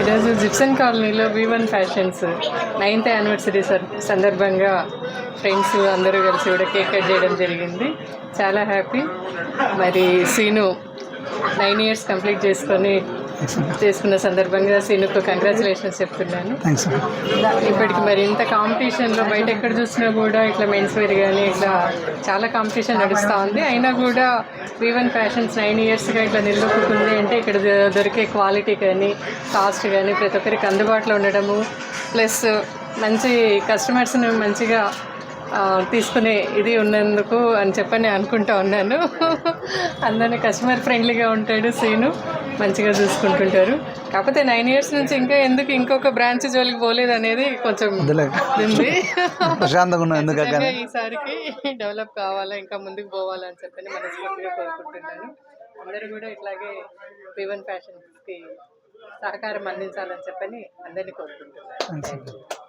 ఈరోజు జిప్సన్ కాలనీలో V one fashions ninth anniversary sir సందర్భంగా ఫ్రెండ్స్ అందరూ కలిసి కూడా కేక్ కట్ చేయడం జరిగింది. చాలా హ్యాపీ మరి సీను నైన్ ఇయర్స్ కంప్లీట్ చేసుకొని చేసుకున్న సందర్భంగా సీనుకు కంగ్రాచులేషన్స్ చెప్తున్నాను. ఇప్పటికి మరి ఇంత కాంపిటీషన్లో బయట ఎక్కడ చూసినా కూడా ఇట్లా మెన్స్ వేర్ కానీ ఇట్లా చాలా కాంపిటీషన్ నడుస్తూ ఉంది. అయినా కూడా వన్ ఫ్యాషన్స్ నైన్ ఇయర్స్గా ఇట్లా నిలదొక్కుంది అంటే ఇక్కడ దొరికే క్వాలిటీ కానీ కాస్ట్ కానీ ప్రతి ఒక్కరికి అందుబాటులో ఉండడము ప్లస్ మంచి కస్టమర్స్ని మంచిగా తీసుకునే ఇది ఉన్నందుకు అని చెప్పని అనుకుంటా ఉన్నాను. అందరినీ కస్టమర్ ఫ్రెండ్లీగా ఉంటాడు సీను మంచిగా చూసుకుంటుంటారు. కాకపోతే నైన్ ఇయర్స్ నుంచి ఇంకా ఎందుకు ఇంకొక బ్రాంచ్ జోలికి పోలేదు అనేది కొంచెం. ఉంది. ఈసారికి డెవలప్ కావాలా ఇంకా ముందుకు పోవాలా అని చెప్పని మనస్ఫూర్తిగా కోరుకుంటున్నాను. అందరూ కూడా ఇట్లాగే వివన్ ఫ్యాషన్స్కి సహకారం అందించాలని చెప్పని అందరినీ కోరుకుంటున్నాను.